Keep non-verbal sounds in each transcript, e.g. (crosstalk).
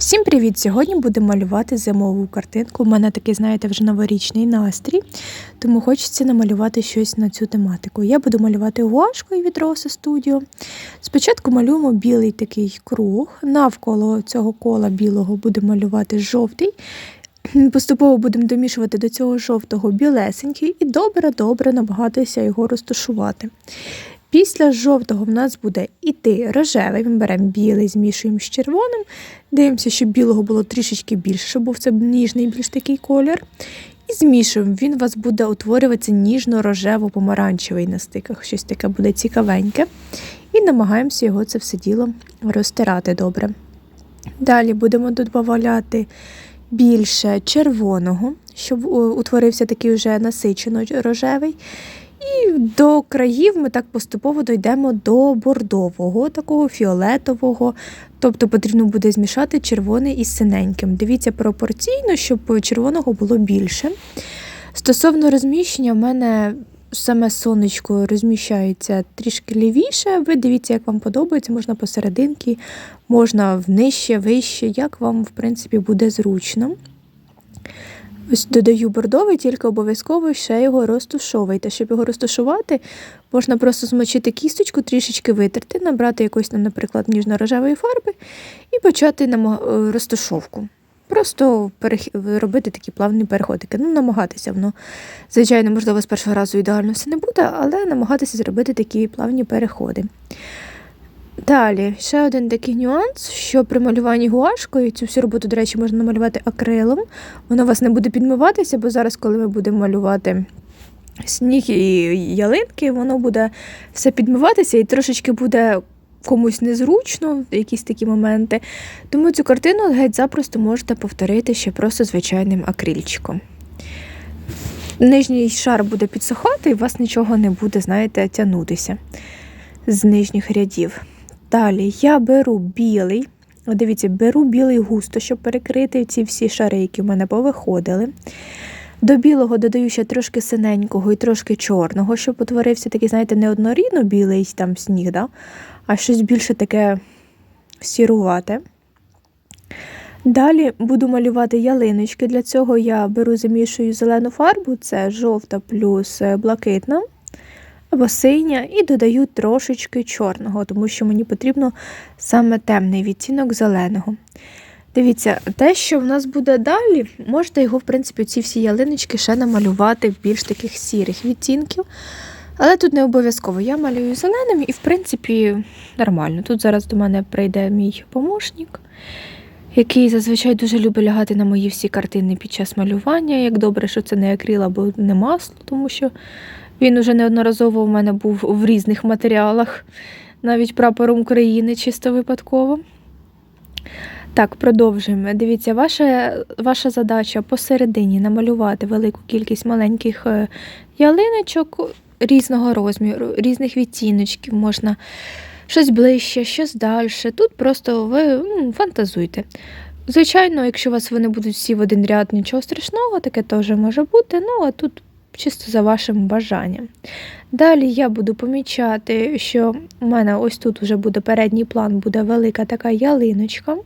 Всім привіт! Сьогодні будемо малювати зимову картинку. У мене такий, знаєте, вже новорічний настрій, тому хочеться намалювати щось на цю тематику. Я буду малювати гуашкою від Rosa Studio. Спочатку малюємо білий такий круг. Навколо цього кола білого будемо малювати жовтий. Поступово будемо домішувати до цього жовтого білесенький і добре-добре намагатися його розташувати. Після жовтого в нас буде іти рожевий. Ми беремо білий, змішуємо з червоним. Дивимося, щоб білого було трішечки більше, щоб був це ніжний більш такий колір. І змішуємо. Він у вас буде утворюватися ніжно-рожево-помаранчевий на стиках. Щось таке буде цікавеньке. І намагаємося його це все діло розтирати добре. Далі будемо додавати більше червоного, щоб утворився такий вже насичено рожевий. І до країв ми так поступово дійдемо до бордового, такого фіолетового. Тобто потрібно буде змішати червоний із синеньким. Дивіться пропорційно, щоб червоного було більше. Стосовно розміщення, в мене саме сонечко розміщається трішки лівіше. Ви дивіться, як вам подобається, можна посерединки, можна внижче, вище, як вам, в принципі, буде зручно. Ось додаю бордовий, тільки обов'язково ще його розтушовуйте. Щоб його розташувати, можна просто змочити кісточку, трішечки витерти, набрати якоїсь, наприклад, ніжно-рожевої фарби і почати е, розташовку. Просто робити такі плавні переходики. Ну, намагатися воно, звичайно, можливо, з першого разу ідеально все не буде, але намагатися зробити такі плавні переходи. Далі, ще один такий нюанс, що при малюванні гуашкою, цю всю роботу, до речі, можна намалювати акрилом. Воно у вас не буде підмиватися, бо зараз, коли ми будемо малювати сніг і ялинки, воно буде все підмиватися і трошечки буде комусь незручно в якісь такі моменти. Тому цю картину геть запросто можете повторити ще просто звичайним акрильчиком. Нижній шар буде підсохати, і у вас нічого не буде, знаєте, тягнутися з нижніх рядів. Далі я беру білий, О, дивіться, беру білий густо, щоб перекрити ці всі шари, які в мене повиходили. До білого додаю ще трошки синенького і трошки чорного, щоб утворився такий, знаєте, не однорідно білий там сніг, да? а щось більше таке сірувате. Далі буду малювати ялиночки. Для цього я беру замішую зелену фарбу, це жовта плюс блакитна або синя, і додаю трошечки чорного, тому що мені потрібно саме темний відтінок зеленого. Дивіться, те, що в нас буде далі, можете його, в принципі, ці всі ялиночки ще намалювати в більш таких сірих відтінків. Але тут не обов'язково. Я малюю зеленим і, в принципі, нормально. Тут зараз до мене прийде мій помощник, який зазвичай дуже любить лягати на мої всі картини під час малювання. Як добре, що це не акрил або не масло, тому що він уже неодноразово у мене був в різних матеріалах, навіть прапором України, чисто випадково. Так, продовжуємо. Дивіться, ваша ваша задача посередині намалювати велику кількість маленьких е, ялиночок різного розміру, різних відтіночків, можна щось ближче, щось далі. Тут просто ви фантазуйте. Звичайно, якщо у вас вони будуть всі в один ряд, нічого страшного, таке теж може бути. Ну, а тут чисто за вашим бажанням. Далі я буду помічати, що у мене ось тут вже буде передній план, буде велика така ялиночка.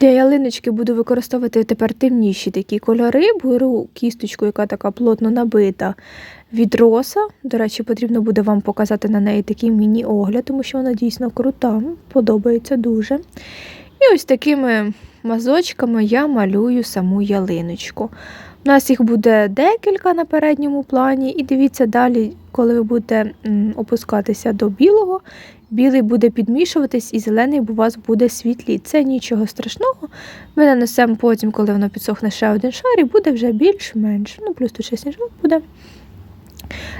Для ялиночки буду використовувати тепер темніші такі кольори. Беру кісточку, яка така плотно набита від роса. До речі, потрібно буде вам показати на неї такий міні-огляд, тому що вона дійсно крута, подобається дуже. І ось такими мазочками я малюю саму ялиночку. У нас їх буде декілька на передньому плані, і дивіться далі, коли ви будете опускатися до білого, білий буде підмішуватись, і зелений у вас буде світлі. Це нічого страшного. Ми нанесемо потім, коли воно підсохне ще один шар, і буде вже більш-менш. Ну, плюс тут ще сніжок буде.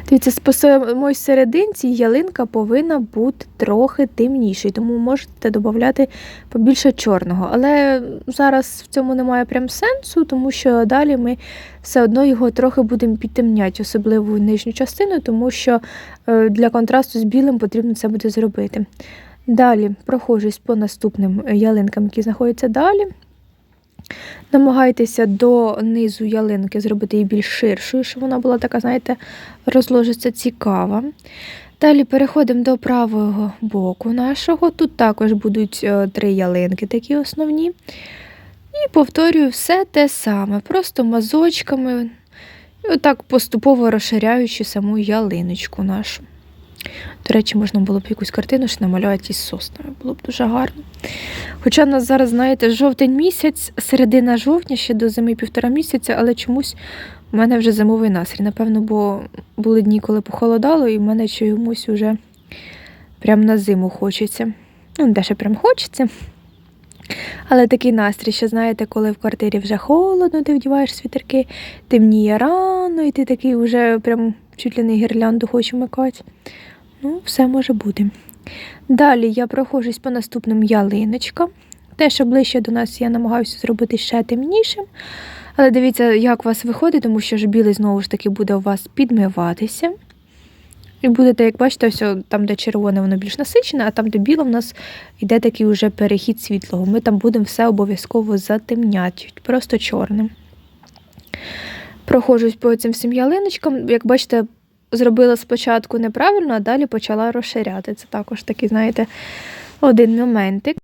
Дивіться, по самої серединці ялинка повинна бути трохи темнішою, тому можете додати побільше чорного. Але зараз в цьому немає прям сенсу, тому що далі ми все одно його трохи будемо підтемняти, особливо нижню частину, тому що е, для контрасту з білим потрібно це буде зробити. Далі прохожусь по наступним ялинкам, які знаходяться далі. Намагайтеся до низу ялинки зробити її більш ширшою, щоб вона була така, знаєте, розложиться цікава. Далі переходимо до правого боку нашого. Тут також будуть е, три ялинки, такі основні. І повторюю все те саме, просто мазочками, і отак поступово розширяючи саму ялиночку нашу. До речі, можна було б якусь картину ще намалювати із соснами, було б дуже гарно. Хоча в нас зараз, знаєте, жовтень місяць, середина жовтня, ще до зими півтора місяця, але чомусь у мене вже зимовий настрій. Напевно, бо були дні, коли похолодало, і в мене чомусь вже прям на зиму хочеться. Ну, де ще прям хочеться. Але такий настрій, що знаєте, коли в квартирі вже холодно, ти вдіваєш світерки, темніє рано, і ти такий вже прям чуть ли не гірлянду хочеш вмикати. Ну, все може бути. Далі я проходжусь по наступним ялиночкам. Те, що ближче до нас, я намагаюся зробити ще темнішим. Але дивіться, як у вас виходить, тому що ж білий знову ж таки буде у вас підмиватися. І будете, як бачите, ось там, де червоне, воно більш насичене, а там, де біло, в нас йде такий уже перехід світлого. Ми там будемо все обов'язково затемняти, просто чорним. Проходжусь по цим всім ялиночкам. Як бачите, зробила спочатку неправильно, а далі почала розширяти. Це також такий, знаєте, один моментик.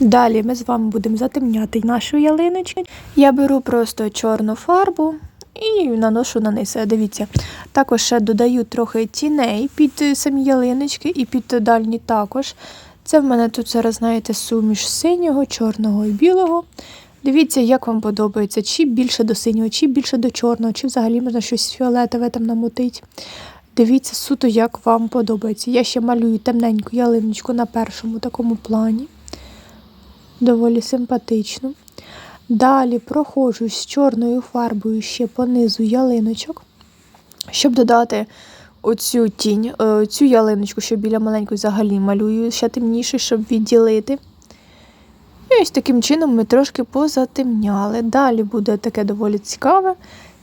Далі ми з вами будемо затемняти нашу ялиночку. Я беру просто чорну фарбу і наношу на низ. Дивіться, також ще додаю трохи тіней під самі ялиночки і під дальні також. Це в мене тут зараз, знаєте, суміш синього, чорного і білого. Дивіться, як вам подобається, чи більше до синього, чи більше до чорного, чи взагалі можна щось фіолетове там намотити. Дивіться, суто, як вам подобається. Я ще малюю темненьку ялиночку на першому такому плані. Доволі симпатично. Далі проходжусь з чорною фарбою ще по низу ялиночок, щоб додати оцю тінь, е, цю ялиночку, що біля маленької взагалі малюю ще темніше, щоб відділити. І ось таким чином ми трошки позатемняли. Далі буде таке доволі цікаве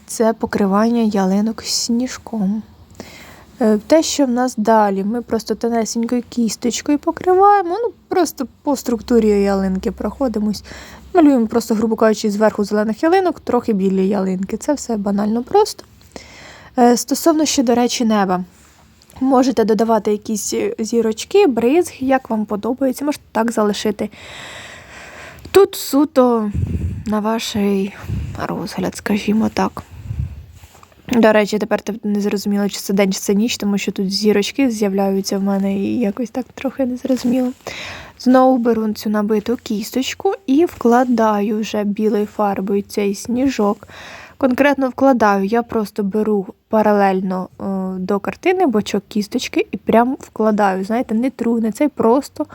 це покривання ялинок сніжком. Е, Те, що в нас далі, ми просто тонесенькою кісточкою покриваємо, ну просто по структурі ялинки проходимось. Малюємо просто, грубо кажучи, зверху зелених ялинок, трохи білі ялинки. Це все банально просто. Е, Стосовно ще, до речі, неба. Можете додавати якісь зірочки, бризги, як вам подобається, можете так залишити. Тут суто на ваш розгляд, скажімо так. До речі, тепер не зрозуміло, чи це день, чи це ніч, тому що тут зірочки з'являються в мене і якось так трохи незрозуміло. Знову беру цю набиту кісточку і вкладаю вже білою фарбою цей сніжок. Конкретно вкладаю, я просто беру паралельно е, до картини бочок кісточки і прямо вкладаю. Знаєте, не тру, не цей просто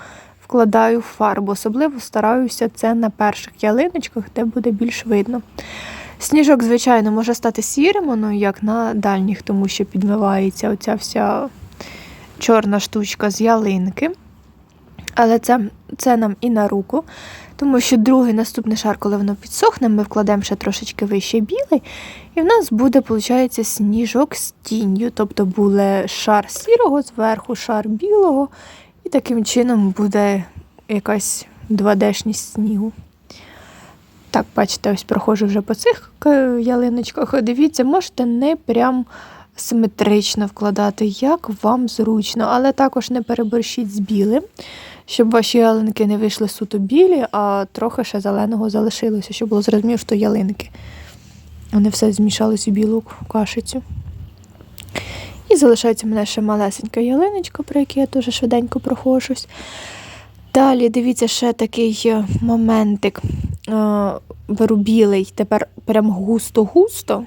вкладаю фарбу. Особливо стараюся це на перших ялиночках, де буде більш видно. Сніжок, звичайно, може стати сірим, ну як на дальніх, тому що підмивається оця вся чорна штучка з ялинки. Але це це нам і на руку, тому що другий наступний шар, коли воно підсохне, ми вкладемо ще трошечки вище білий, і в нас буде, виходить, сніжок з тінню. Тобто буде шар сірого зверху, шар білого, таким чином буде якась 2D-шність снігу. Так, бачите, ось проходжу вже по цих ялиночках. Дивіться, можете не прям симетрично вкладати, як вам зручно, але також не переборщіть з білим, щоб ваші ялинки не вийшли суто білі, а трохи ще зеленого залишилося, щоб було зрозуміло, що ялинки. Вони все змішались у білу кашицю. І залишається в мене ще малесенька ялиночка, про яку я дуже швиденько проходжусь. Далі, дивіться, ще такий моментик. Беру білий, тепер прям густо-густо,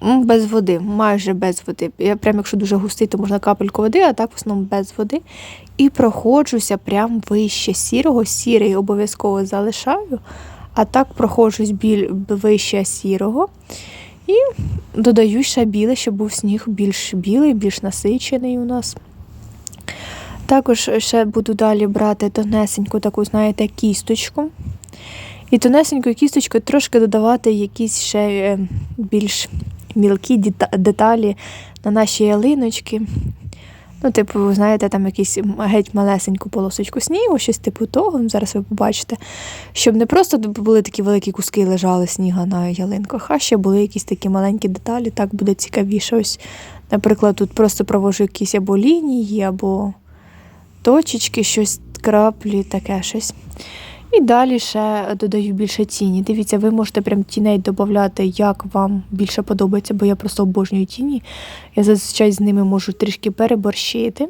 без води, майже без води. Я прям, якщо дуже густий, то можна капельку води, а так в основному без води. І проходжуся прям вище сірого, сірий обов'язково залишаю, а так проходжусь біль вище сірого. І додаю ще біле, щоб був сніг більш білий, більш насичений у нас. Також ще буду далі брати тонесеньку таку, знаєте, кісточку. І тонесенькою кісточкою трошки додавати якісь ще е, більш мілкі деталі на наші ялиночки. Ну, типу, знаєте, там якийсь геть малесеньку полосочку снігу, щось типу того, ну, зараз ви побачите. Щоб не просто були такі великі куски лежали сніга на ялинках, а ще були якісь такі маленькі деталі, так буде цікавіше. Ось, наприклад, тут просто провожу якісь або лінії, або точечки, щось, краплі, таке щось. І далі ще додаю більше тіні. Дивіться, ви можете прям тіней додати, як вам більше подобається, бо я просто обожнюю тіні. Я зазвичай з ними можу трішки переборщити.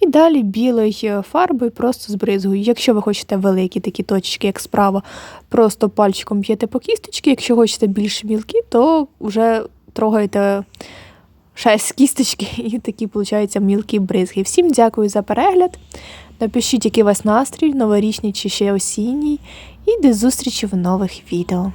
І далі білою фарбою просто збризгую. Якщо ви хочете великі такі точки, як справа, просто пальчиком б'єте по кісточки. Якщо хочете більш мілкі, то вже трогаєте з кісточки (laughs) і такі, виходить, мілкі бризги. Всім дякую за перегляд. Напишіть, який у вас настрій, новорічний чи ще осінній. І до зустрічі в нових відео.